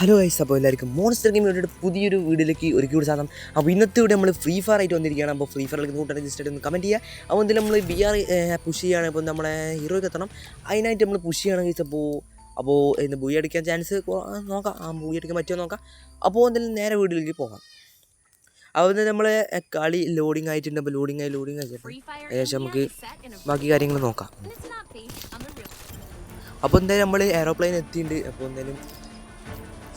Hello guys അപ്പോൾ എല്ലാവർക്കും monster game വേണ്ടിയിട്ട് പുതിയൊരു വീഡിയോയിലേക്ക് ഒരുക്കി കൂടി സാധനം. അപ്പോൾ ഇന്നത്തെ ഇവിടെ നമ്മൾ ഫ്രീ ഫയർ ആയിട്ട് വന്നിരിക്കുകയാണ്. അപ്പോൾ ഫ്രീ ഫയറിലേക്ക് കൂട്ടാൻ രജിസ്റ്റർ ഒന്ന് കമന്റ് ചെയ്യുക. അപ്പോൾ എന്തെങ്കിലും നമ്മൾ ബി ആർ പുഷ് ചെയ്യുകയാണ്. അപ്പോൾ നമ്മളെ ഹീറോയ്ക്ക് എത്തണം. അതിനായിട്ട് നമ്മൾ പുഷ് ചെയ്യണം ഗൈസ് അപ്പോൾ അപ്പോൾ ഇന്ന് ബൂയി അടിക്കാൻ ചാൻസ് നോക്കാം. ആ ബൂയി അടിക്കാൻ പറ്റുമോ നോക്കാം. അപ്പോൾ എന്തെങ്കിലും നേരെ വീഡിയോയിലേക്ക് പോകാം. അപ്പോൾ നമ്മൾ കളി ലോഡിങ് ആയിട്ടുണ്ട്. അപ്പോൾ ലോഡിങ് ആയി ലോഡിങ് ആയി. ഏകദേശം നമുക്ക് ബാക്കി കാര്യങ്ങൾ നോക്കാം. അപ്പോൾ എന്തായാലും നമ്മൾ എയറോപ്ലെയിൻ എത്തിയിട്ടുണ്ട്. അപ്പോൾ എന്തായാലും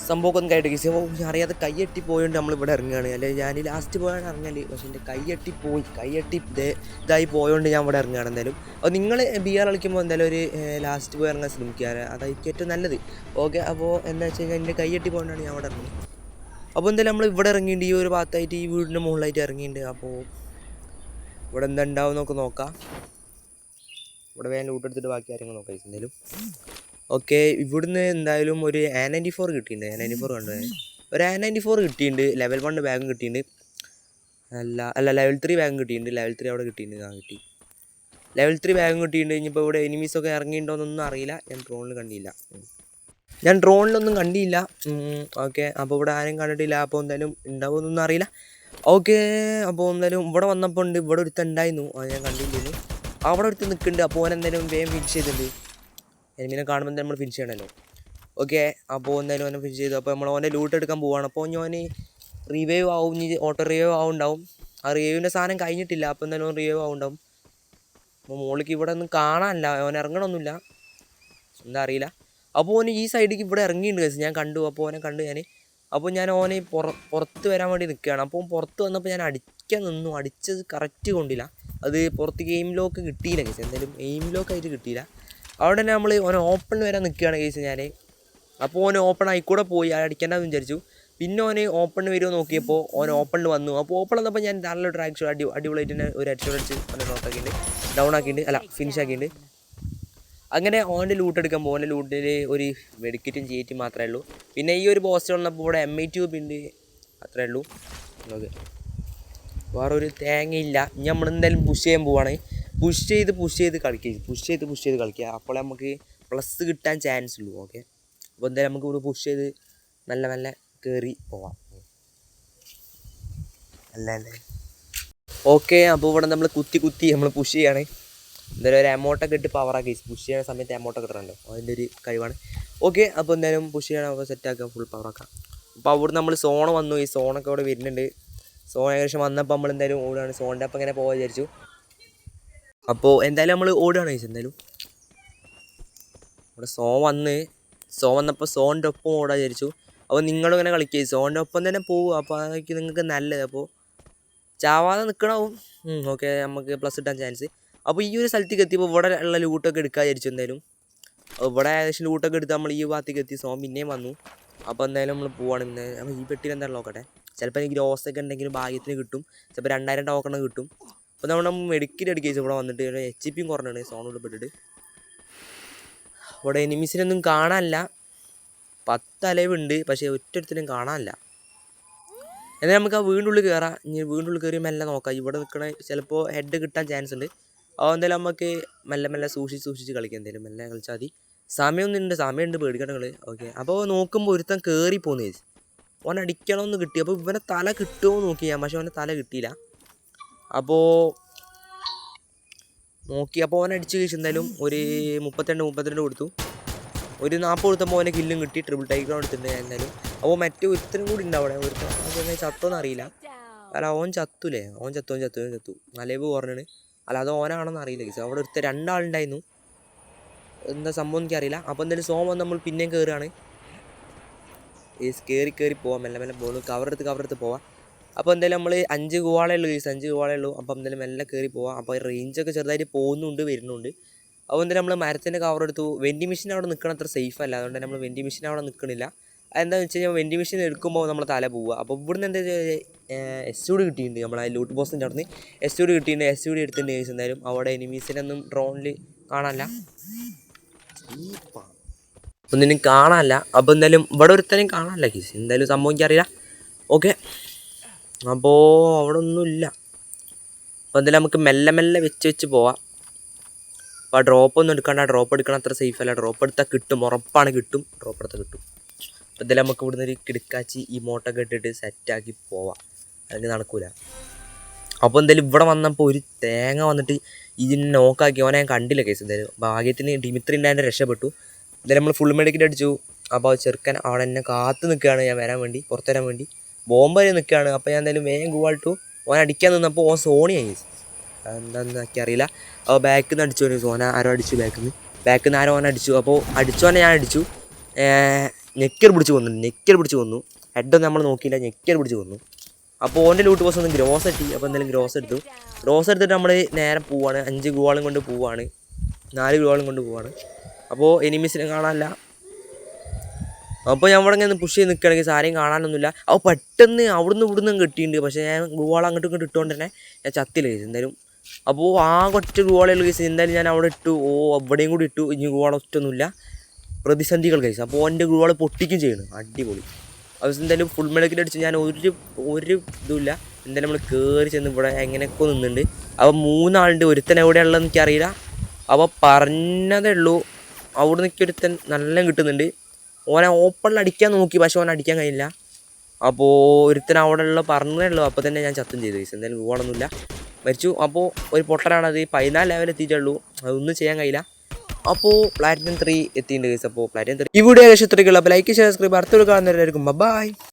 സംഭവമൊക്കെ ഒന്ന് കൈയിട്ട് കേസ് ഓ അറിയാതെ കൈയെട്ടി പോയോണ്ട് നമ്മൾ ഇവിടെ ഇറങ്ങുകയാണ്. അല്ലെങ്കിൽ ഞാൻ ലാസ്റ്റ് പോയാണ് ഇറങ്ങൽ പക്ഷെ എന്റെ കൈയെട്ടി പോയി കൈയെട്ടി ഇതേ ഇതായി പോയോണ്ട് ഞാൻ ഇവിടെ ഇറങ്ങുകയാണ് എന്തായാലും. അപ്പോൾ നിങ്ങൾ ബി ആർ കളിക്കുമ്പോൾ എന്തായാലും ഒരു ലാസ്റ്റ് പോയി ഇറങ്ങാൻ ശ്രമിക്കുക അതായിരിക്കും ഏറ്റവും നല്ലത്. ഓക്കെ അപ്പോൾ എന്താ വെച്ച് കഴിഞ്ഞാൽ എന്റെ കൈയെട്ടി പോയോണ്ടാണ് ഞാൻ ഇവിടെ ഇറങ്ങുന്നത്. അപ്പോൾ എന്തായാലും നമ്മൾ ഇവിടെ ഇറങ്ങിയിട്ടുണ്ട്. ഈ ഒരു ഭാഗത്തായിട്ട് ഈ വീടിന്റെ മുകളിലായിട്ട് ഇറങ്ങിയിട്ടുണ്ട്. അപ്പോൾ ഇവിടെ എന്താ ഉണ്ടാവും നോക്കാം. ഇവിടെ വേഗം ലൂട്ട് എടുത്തിട്ട് ബാക്കി കാര്യങ്ങൾ നോക്കാം എന്തായാലും. ഓക്കെ ഇവിടുന്ന് എന്തായാലും ഒരു എ നയന്റി ഫോർ കിട്ടിയിട്ടുണ്ട്. എ നയന്റി ഫോർ കണ്ടു ഒരു എ നയന്റി ഫോർ കിട്ടിയിട്ടുണ്ട്. ലെവൽ വൺ ബാഗും കിട്ടിയിട്ടുണ്ട്. അല്ല അല്ല ലെവൽ ത്രീ ബാഗും കിട്ടിയിട്ടുണ്ട്. ലെവൽ ത്രീ അവിടെ കിട്ടിയിട്ടുണ്ട്. ആ കിട്ടി. ലെവൽ ത്രീ ബാഗും കിട്ടിയിട്ടുണ്ട്. ഇനിയിപ്പോൾ ഇവിടെ എനിമീസൊക്കെ ഇറങ്ങിയിട്ടുണ്ടോയെന്നൊന്നും അറിയില്ല. ഞാൻ ഡ്രോണിൽ കണ്ടില്ല. ഞാൻ ഡ്രോണിലൊന്നും കണ്ടില്ല. ഓക്കെ അപ്പോൾ ഇവിടെ ആരും കണ്ടിട്ടില്ല. അപ്പോൾ എന്തായാലും ഉണ്ടാവുമെന്നൊന്നും അറിയില്ല. ഓക്കെ അപ്പോൾ എന്തായാലും ഇവിടെ വന്നപ്പോൾ ഉണ്ട്. ഇവിടെ അത് ഞാൻ കണ്ടില്ലായിരുന്നു അവിടെ ഒരുത്തൻ നിൽക്കുന്നുണ്ട് അപ്പോൾ ഓൻ വേഗം ഫിനിഷ് ചെയ്തിട്ടുണ്ട് എനിമിനെ കാണുമ്പോൾ നമ്മൾ ഫിനിഷ് ചെയ്യണമല്ലോ ഓക്കെ അപ്പോൾ എന്തായാലും ഓനെ ഫിനിഷ് ചെയ്തു. അപ്പോൾ നമ്മൾ ഓനെ ലൂട്ട് എടുക്കാൻ പോവാണ്. അപ്പോൾ ഞാൻ റിവൈവ് ആവും. ഓട്ടോ റിവൈവ് ആവുണ്ടാവും. ആ റിവൈവിന്റെ സാധനം കഴിഞ്ഞിട്ടില്ല. അപ്പോൾ എന്തായാലും റിവൈവ് ആവുണ്ടാവും. അപ്പോൾ മോളിക്ക് ഇവിടെ ഒന്നും കാണാനില്ല. ഓൻ ഇറങ്ങണമൊന്നുമില്ല. എന്താ അറിയില്ല. അപ്പോൾ ഓന് ഈ സൈഡിലേക്ക് ഇവിടെ ഇറങ്ങിയിട്ടുണ്ട് കേസ് ഞാൻ കണ്ടു. അപ്പോൾ ഓനെ കണ്ടു ഞാൻ. അപ്പോൾ ഞാൻ ഓനെ പുറ പുറത്ത് വരാൻ വേണ്ടി നിൽക്കുകയാണ്. അപ്പോൾ പുറത്ത് വന്നപ്പോൾ ഞാൻ അടിക്കാൻ നിന്നു. അടിച്ചത് കറക്റ്റ് കൊണ്ടില്ല. അത് പുറത്ത് ഗെയിം ലോക്ക് കിട്ടിയില്ല കേസ് എന്തായാലും എയിം ലോക്ക് ആയിട്ട് കിട്ടിയില്ല. അവിടെ തന്നെ നമ്മൾ ഓൻ ഓപ്പൺ വരെ നിൽക്കുകയാണ് കേസ് ഞാൻ അപ്പോൾ ഓൻ ഓപ്പൺ ആയിക്കൂടെ പോയി അടിക്കേണ്ടെന്ന് വിചാരിച്ചു. പിന്നെ ഓന് ഓപ്പൺ വരുമോ നോക്കിയപ്പോൾ ഓൻ ഓപ്പണിൽ വന്നു. അപ്പോൾ ഓപ്പൺ വന്നപ്പോൾ ഞാൻ നല്ല ഒരു ആക്ഷൻ അടി അടിപൊളിയായിട്ട് തന്നെ ഒരു ഹെഡ്ഷോട്ട് അടിച്ച് ഓനെ നോട്ടാക്കിയിട്ടുണ്ട് ഡൗൺ ആക്കിയിട്ടുണ്ട് അല്ല ഫിനിഷ് ആക്കിയിട്ടുണ്ട് അങ്ങനെ ഓന്റെ ലൂട്ട് എടുക്കാൻ ഓന്റെ ലൂട്ടിൽ ഒരു വെടിക്കറ്റും ചേറ്റും മാത്രമേ ഉള്ളൂ. പിന്നെ ഈ ഒരു പോസ്റ്റ് വന്നപ്പോൾ ഇവിടെ എം ഐ ട്യൂബ് ഉണ്ട് അത്രേ ഉള്ളൂ. നമുക്ക് വേറൊരു തേങ്ങയില്ല. ഇനി നമ്മൾ എന്തായാലും പുഷ് ചെയ്യാൻ പോവാണ്. പുഷ് ചെയ്ത് പുഷ് ചെയ്ത് കളിക്കുക പുഷ് ചെയ്ത് പുഷ് ചെയ്ത് കളിക്കുക അപ്പോൾ നമുക്ക് പ്ലസ് കിട്ടാൻ ചാൻസ് ഉള്ളൂ. ഓക്കെ അപ്പോൾ എന്തായാലും നമുക്ക് ഇവിടെ പുഷ് ചെയ്ത് നല്ല നല്ല കയറി പോവാം. അല്ല അല്ലേ? ഓക്കെ അപ്പോൾ ഇവിടെ നമ്മൾ കുത്തി കുത്തി നമ്മൾ പുഷ് ചെയ്യാണ്. എന്തായാലും ഒരു എമൗണ്ടൊക്കെ ഇട്ട് പവറാക്കി പുഷ് ചെയ്യുന്ന സമയത്ത് എമൗണ്ടൊക്കെ ഇട്ടിട്ടുണ്ടോ അതിന്റെ ഒരു കഴിവാണ്. ഓക്കെ അപ്പോൾ എന്തായാലും പുഷ് ചെയ്യണം. അപ്പോൾ സെറ്റാക്കാം ഫുൾ പവറാക്കാം അപ്പോൾ അവിടെ നമ്മൾ സോൺ വന്നു. ഈ സോണൊക്കെ അവിടെ വരുന്നുണ്ട്. സോൺ ഏകദേശം വന്നപ്പോൾ നമ്മൾ എന്തായാലും ഓടുകയാണ് സോണിന്റെ അപ്പം ഇങ്ങനെ പോകാൻ വിചാരിച്ചു. അപ്പോൾ എന്തായാലും നമ്മൾ ഓടുകയാണ് ചോദിച്ചത് എന്തായാലും. ഇവിടെ സോ വന്ന് സോ വന്നപ്പോൾ സോന്റെ ഒപ്പം ഓടാൻ വിചാരിച്ചു. അപ്പോൾ നിങ്ങളും ഇങ്ങനെ കളിക്കുക സോന്റെ ഒപ്പം തന്നെ പോകും അപ്പോൾ അതൊക്കെ നിങ്ങൾക്ക് നല്ലത്. അപ്പോൾ ചാവാതെ നിൽക്കണവും ഓക്കെ നമുക്ക് പ്ലസ് കിട്ടാൻ ചാൻസ് അപ്പോൾ ഈ ഒരു സ്ഥലത്തേക്ക് എത്തിയപ്പോൾ ഇവിടെ ഉള്ള ലൂട്ടൊക്കെ എടുക്കാൻ വിചാരിച്ചു എന്തായാലും. ഇവിടെ ഏകദേശം ലൂട്ടൊക്കെ എടുത്ത് നമ്മൾ ഈ ഭാഗത്തേക്ക് എത്തി. സോം പിന്നെയും വന്നു. അപ്പോൾ എന്തായാലും നമ്മൾ പോവാണ് പിന്നെ അപ്പോൾ ഈ പെട്ടിയിൽ എന്തായാലും നോക്കട്ടെ. ചിലപ്പോൾ എനിക്ക് ഒക്കെ ഉണ്ടെങ്കിൽ ഭാഗ്യത്തിന് കിട്ടും. ചിലപ്പോൾ രണ്ടായിരം ടോക്കൺ കിട്ടും. അപ്പോൾ നമ്മൾ മെഡിക്കൽ അടിക്കുക ഇവിടെ വന്നിട്ട് എച്ച് പിയും കുറഞ്ഞാണ് സോണിൽ പെട്ടിട്ട്. ഇവിടെ എനിമീസിനൊന്നും കാണാനില്ല. പത്ത് അലവുണ്ട് പക്ഷേ ഒറ്റൊരുത്തിനും കാണാനില്ല. എന്നാൽ നമുക്ക് ആ വീണ്ടുള്ളിൽ കയറാം ഇനി വീണ്ടുള്ളിൽ കയറി മെല്ലെ നോക്കാം. ഇവിടെ നിൽക്കണ ചിലപ്പോൾ ഹെഡ് കിട്ടാൻ ചാൻസ് ഉണ്ട്. അപ്പോൾ എന്തായാലും നമുക്ക് മെല്ലെ മെല്ലെ സൂക്ഷിച്ച് സൂക്ഷിച്ച് കളിക്കാം. എന്തായാലും മെല്ലെ കളിച്ചാൽ മതി. സമയമൊന്നും ഉണ്ട് സമയമുണ്ട്. പേടിക്കണങ്ങൾ ഓക്കെ അപ്പോൾ നോക്കുമ്പോൾ ഒരുത്തൻ കയറി പോകുന്നു ചേച്ചി ഓൻ അടിക്കണമെന്ന് കിട്ടി. അപ്പോൾ ഇവനെ തല കിട്ടുമോ നോക്കി ഞാൻ പക്ഷേ അവന്റെ തല കിട്ടിയില്ല. അപ്പോൾ നോക്കി അപ്പോൾ ഓൻ അടിച്ച് കഴിച്ചു എന്തായാലും ഒരു മുപ്പത്തിരണ്ട് മുപ്പത്തിരണ്ട് കൊടുത്തു. ഒരു നാൽപ്പത് കൊടുത്തപ്പോൾ അവനെ കില്ലും കിട്ടി ട്രിപ്പിൾ ടൈക്രൗണ്ട് എടുത്തിട്ടുണ്ട് എന്തായാലും. അപ്പോൾ മറ്റേ ഒരുത്തനും കൂടി ഉണ്ട് അവിടെ. ഒരുത്തൻ ചത്തോന്ന് അറിയില്ല. അല്ല ഓൻ ചത്തൂലേ? ഓൻ ചത്തു ഓൻ ചത്തു ഓൻ ചത്തു. അല്ല അത് ഓനാണെന്ന് അറിയില്ല ഗൈസ് അവിടെ ഒരുത്ത രണ്ടാളുണ്ടായിരുന്നു. എന്താ സംഭവം എനിക്കറിയില്ല. അപ്പോൾ എന്തായാലും സോം വന്ന് നമ്മൾ പിന്നെയും കയറുകയാണ് ഈ കയറി കയറി പോവാം. മെല്ലെ മെല്ലെ പോകുന്നു കവറെടുത്ത് കവറെടുത്ത് പോവാം. അപ്പോൾ എന്തായാലും നമ്മൾ അഞ്ച് ഗുവാളേ ഉള്ളൂ ഗൈസ് അഞ്ച് ഗുവാളേ ഉള്ളൂ. അപ്പോൾ എന്തായാലും മെല്ലെ കയറി പോവാം. അപ്പോൾ റേഞ്ചൊക്കെ ചെറുതായിട്ട് പോകുന്നുണ്ട് വരുന്നുണ്ട്. അപ്പോൾ എന്തായാലും നമ്മൾ മരത്തിന്റെ കവർ എടുത്തു. വെൻഡി മെഷീൻ അവിടെ നിൽക്കണം അത്ര സേഫ് അല്ല. അതുകൊണ്ട് നമ്മൾ വെൻഡി മെഷീൻ അവിടെ നിൽക്കണില്ല എന്താണെന്ന് വെച്ച് കഴിഞ്ഞാൽ വെൻഡി മെഷീൻ എടുക്കുമ്പോൾ നമ്മൾ തല പോവുക. അപ്പോൾ ഇവിടുന്ന് എന്താ എസ് യു ഡി കിട്ടിയിട്ടുണ്ട് നമ്മളെ ലൂട്ട് ബോസിന്റെ അവിടെ നിന്ന് എസ് യു ഡി കിട്ടിയിട്ടുണ്ട്. എസ് യു ഡി എടുത്തിട്ടുണ്ട് ഗൈസ് എന്തായാലും. അവിടെ എനിമീസിനൊന്നും ഡ്രോണിൽ കാണാനില്ല. ഒന്നിനും കാണാനില്ല. അപ്പോൾ എന്തായാലും ഇവിടെ ഒരുത്തനും കാണാനില്ല ഗീസ് എന്തായാലും സംഭവം എനിക്കറിയില്ല. ഓക്കെ അപ്പോൾ അവിടെ ഒന്നുമില്ല അപ്പോൾ എന്തായാലും നമുക്ക് മെല്ലെ മെല്ലെ വെച്ച് വെച്ച് പോവാം. അപ്പോൾ ആ ഡ്രോപ്പ് ഒന്നും എടുക്കണ്ട ഡ്രോപ്പ് എടുക്കണം അത്ര സേഫ് അല്ല. ഡ്രോപ്പ് എടുത്താൽ കിട്ടും. ഉറപ്പാണ് കിട്ടും. ഡ്രോപ്പ് എടുത്താൽ കിട്ടും. അപ്പോൾ എന്തായാലും നമുക്ക് ഇവിടുന്ന് ഒരു കിടക്കാച്ചി ഈ മോട്ടൊക്കെ ഇട്ടിട്ട് സെറ്റാക്കി പോവാം. അല്ലെങ്കിൽ നടക്കൂല. അപ്പോൾ എന്തായാലും ഇവിടെ വന്നപ്പോൾ ഒരു തേങ്ങ വന്നിട്ട് ഇതിനെ നോക്കാക്കി അവനെ ഞാൻ കണ്ടില്ല കേസ് എന്തായാലും. ഭാഗ്യത്തിന് ഡിമിത്രി ഉണ്ടായതിന്റെ രക്ഷപ്പെട്ടു. എന്തായാലും നമ്മൾ ഫുൾ മെഡിക്കറ്റ് അടിച്ചു. അപ്പോൾ ചെറുക്കൻ അവിടെ എന്നെ കാത്തു നിൽക്കുകയാണ് ഞാൻ വരാൻ വേണ്ടി പുറത്തു വരാൻ വേണ്ടി. ബോംബ് വരെ നിൽക്കുകയാണ് അപ്പോൾ ഞാൻ എന്തായാലും വേഗം ടു ഓൻ അടിക്കാൻ നിന്നപ്പോൾ ഓൻ സോണിയായി എനിക്ക് അറിയില്ല. അപ്പോൾ ബാക്കിൽ നിന്ന് അടിച്ചു സോന ആരോ അടിച്ചു ബാക്കിൽ നിന്ന് ബാക്കിൽ നിന്ന് ആരോ ഓൻ അടിച്ചു അപ്പോൾ അടിച്ചോനെ ഞാൻ അടിച്ചു. ഞെക്കർ പിടിച്ച് കൊന്നു. ഞെക്കർ പിടിച്ച് കൊന്നു. ഹെഡൊന്നും നമ്മൾ നോക്കിയില്ല. ഞെക്കർ പിടിച്ച് കൊന്നു. അപ്പോൾ ഓന്റെ ലൂട്ട് ബോസ് ഒന്ന് ഗ്രോസ് എത്തി അപ്പോൾ എന്തായാലും ഗ്രോസ് എടുത്തു. ഗ്രോസ് എടുത്തിട്ട് നമ്മൾ നേരെ പോവാണ്. അഞ്ച് ഗോളും കൊണ്ട് പോവാണ്. നാല് ഗോളും കൊണ്ട് പോവാണ്. അപ്പോൾ എനിമീസിനെ കാണാനില്ല. അപ്പോൾ ഞാൻ ഇവിടെ ഇങ്ങനെ പുഷ് ചെയ്ത് നിൽക്കുകയാണെങ്കിൽ സാരെയും കാണാനൊന്നുമില്ല. അപ്പോൾ പെട്ടെന്ന് അവിടുന്ന് ഇവിടുന്ന് കിട്ടിയിട്ടുണ്ട്. പക്ഷേ ഞാൻ ഗോൾ അങ്ങോട്ടും ഇങ്ങോട്ടും ഇട്ടുകൊണ്ട് തന്നെ ഞാൻ ചത്തില്ല കേസ് എന്തായാലും അപ്പോൾ ആ ഗോളേ ഉള്ളൂ കേസ് എന്തായാലും ഞാൻ അവിടെ ഇട്ടു. ഓ അവിടെയും കൂടി ഇട്ടു. ഇനി ഗുവാള ഒറ്റൊന്നുമില്ല. പ്രതിസന്ധികൾ കേസ് അപ്പോൾ എന്റെ ഗോൾ പൊട്ടിക്കും ചെയ്യണം. അടിപൊളി. അത് എന്തായാലും ഫുൾ മെഡിക്കൽ അടിച്ച് ഞാൻ ഒരു ഒരു ഇതുമില്ല. എന്തായാലും നമ്മൾ കയറി ചെന്ന് ഇവിടെ എങ്ങനെയൊക്കെ നിന്നുണ്ട് അപ്പോൾ മൂന്നാളുണ്ട്. ഒരുത്തൻ എവിടെയുള്ളതെന്ന് എനിക്കറിയില്ല. അപ്പോൾ പറഞ്ഞതേ ഉള്ളൂ. അവിടെ നിൽക്കി ഒരുത്തൻ നല്ല കിട്ടുന്നുണ്ട്. ഓനെ ഓപ്പണിൽ അടിക്കാൻ നോക്കി പക്ഷെ ഓനെ അടിക്കാൻ കഴിയില്ല. അപ്പോൾ ഒരുത്തൻ അവിടെ ഉള്ള പറഞ്ഞതേ ഉള്ളൂ. അപ്പോൾ തന്നെ ഞാൻ ചത്തും ചെയ്തു. guys. എന്തായാലും ഗോളൊന്നുമില്ല മരിച്ചു. അപ്പോൾ ഒരു പൊട്ടനാണത്. പതിനാല് ലെവൽ എത്തിയിട്ടുള്ളൂ. അതൊന്നും ചെയ്യാൻ കഴിയില്ല. അപ്പോൾ പ്ലാറ്റിനം ത്രീ എത്തിയിട്ടുണ്ട് കേസ് അപ്പോൾ പ്ലാറ്റിനം ത്രീ ഈ വീഡിയോ ഏകദേശം ഇത്രയ്ക്കുള്ളൂ അപ്പോൾ ലൈക്ക് ഷെയർ സബ്സ്ക്രൈബ് അടുത്തൊരു കാണുന്നവരായിരിക്കും ബൈ